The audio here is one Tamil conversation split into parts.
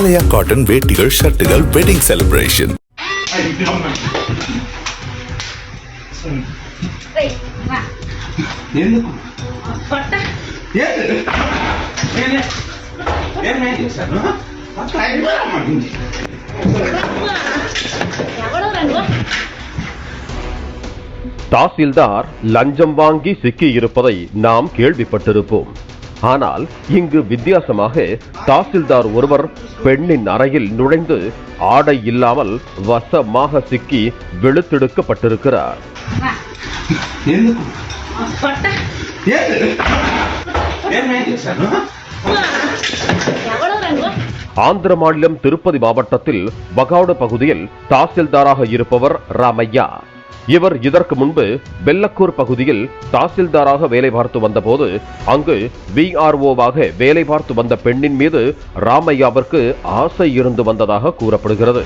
ஆலயா காட்டன் வேட்டிகள் ஷர்ட்டுகள் வெட்டிங் செலிப்ரேஷன் தாசில்தார் லஞ்சம் வாங்கி சிக்கி இருப்பதை நாம் கேள்விப்பட்டிருப்போம். ஆனால் இங்கு வித்தியாசமாக தாசில்தார் ஒருவர் பெண்ணின் அறையில் நுழைந்து ஆடை இல்லாமல் வசமாக சிக்கி வெளுத்தெடுக்கப்பட்டிருக்கிறார். ஆந்திர மாநிலம் திருப்பதி மாவட்டத்தில் பகாடு பகுதியில் தாசில்தாராக இருப்பவர் ராமையா. இவர் இதற்கு முன்பு வெள்ளக்கூர் பகுதியில் தாசில்தாராக வேலை பார்த்து வந்தபோது அங்கு விஆர்ஓவாக வேலை பார்த்து வந்த பெண்ணின் மீது ராமையாவிற்கு ஆசை இருந்து வந்ததாக கூறப்படுகிறது.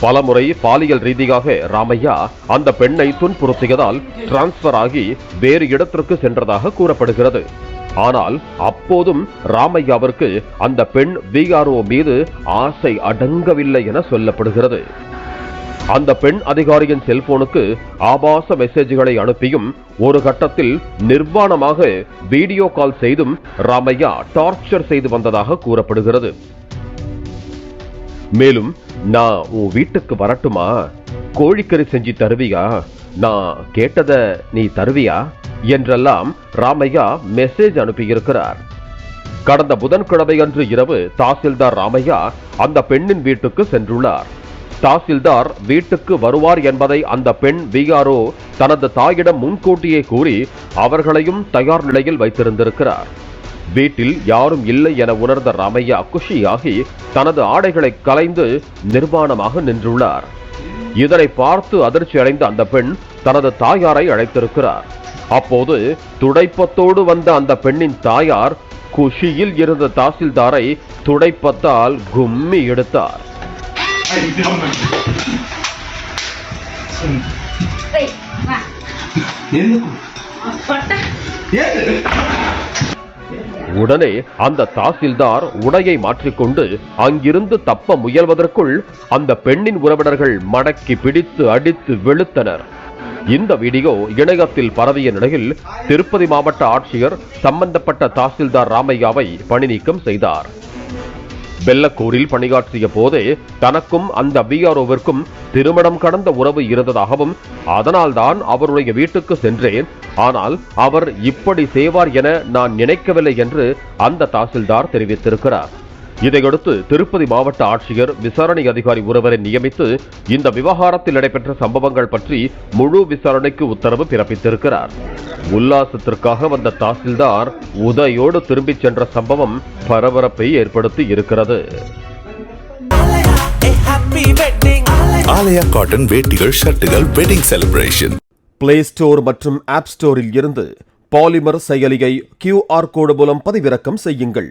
பலமுறை பாலியல் ரீதியாக ராமையா அந்த பெண்ணை துன்புறுத்தியதால் டிரான்ஸ்பர் ஆகி வேறு இடத்திற்கு சென்றதாக கூறப்படுகிறது. ஆனால் அப்போதும் ராமையாவிற்கு அந்த பெண் விஆர்ஓ மீது ஆசை அடங்கவில்லை என சொல்லப்படுகிறது. அந்த பெண் அதிகாரியின் செல்போனுக்கு ஆபாச மெசேஜ்களை அனுப்பியும் ஒரு கட்டத்தில் நிர்வாணமாக வீடியோ கால் செய்தும் ராமையா டார்ச்சர் செய்து வந்ததாக கூறப்படுகிறது. மேலும் நான் உன் வீட்டுக்கு வரட்டுமா? கோழிக்கறி செஞ்சு தருவியா? நான் கேட்டதை நீ தருவியா? என்றெல்லாம் ராமையா மெசேஜ் அனுப்பியிருக்கிறார். கடந்த புதன்கிழமை அன்று இரவு தாசில்தார் ராமையா அந்த பெண்ணின் வீட்டுக்கு சென்றுள்ளார். தாசில்தார் வீட்டுக்கு வருவார் என்பதை அந்த பெண் விஆர்ஓ தனது தாயிடம் முன்கூட்டியே கூறி அவர்களையும் தயார் நிலையில் வைத்திருந்திருக்கிறார். வீட்டில் யாரும் இல்லை என உணர்ந்த ராமையா குஷியாகி தனது ஆடைகளை கலைந்து நிர்வாணமாக நின்றுள்ளார். இதனை பார்த்து அதிர்ச்சி அடைந்த அந்த பெண் தனது தாயாரை அழைத்திருக்கிறார். அப்போது துடைப்பத்தோடு வந்த அந்த பெண்ணின் தாயார் குஷியில் இருந்த தாசில்தாரை துடைப்பத்தால் கும்மி எடுத்தார். ఎందుకు உடனே அந்த தாசில்தார் உடையை மாற்றிக்கொண்டு அங்கிருந்து தப்ப முயல்வதற்குள் அந்த பெண்ணின் உறவினர்கள் மடக்கி பிடித்து அடித்து வெளுத்தனர். இந்த வீடியோ இணையத்தில் பரவிய நிலையில் திருப்பதி மாவட்ட ஆட்சியர் சம்பந்தப்பட்ட தாசில்தார் ராமையாவை பணி நீக்கம் செய்தார். வெள்ளக்கூரில் பணியாற்றிய போதே தனக்கும் அந்த பிஆர்ஓவிற்கும் திருமணம் கடந்த உறவு இருந்ததாகவும் அதனால்தான் அவருடைய வீட்டுக்கு சென்றேன். ஆனால் அவர் இப்படி செய்வார் என நான் நினைக்கவில்லை என்று அந்த தாசில்தார் தெரிவித்திருக்கிறார். இதையடுத்து திருப்பதி மாவட்ட ஆட்சியர் விசாரணை அதிகாரி ஒருவரை நியமித்து இந்த விவகாரத்தில் நடைபெற்ற சம்பவங்கள் பற்றி முழு விசாரணைக்கு உத்தரவு பிறப்பித்திருக்கிறார். உல்லாசத்திற்காக வந்த தாசில்தார் உதையோடு திரும்பிச் சென்ற சம்பவம் பரபரப்பை ஏற்படுத்தி இருக்கிறது. ஆலயா காட்டன் வேட்டிகள் ஷர்ட்டுகள் வெட்டிங் செலிப்ரேஷன் பிளே ஸ்டோர் மற்றும் ஆப் ஸ்டோரில் இருந்து பாலிமர் செயலியை கியூஆர் கோடு மூலம் பதிவிறக்கம் செய்யுங்கள்.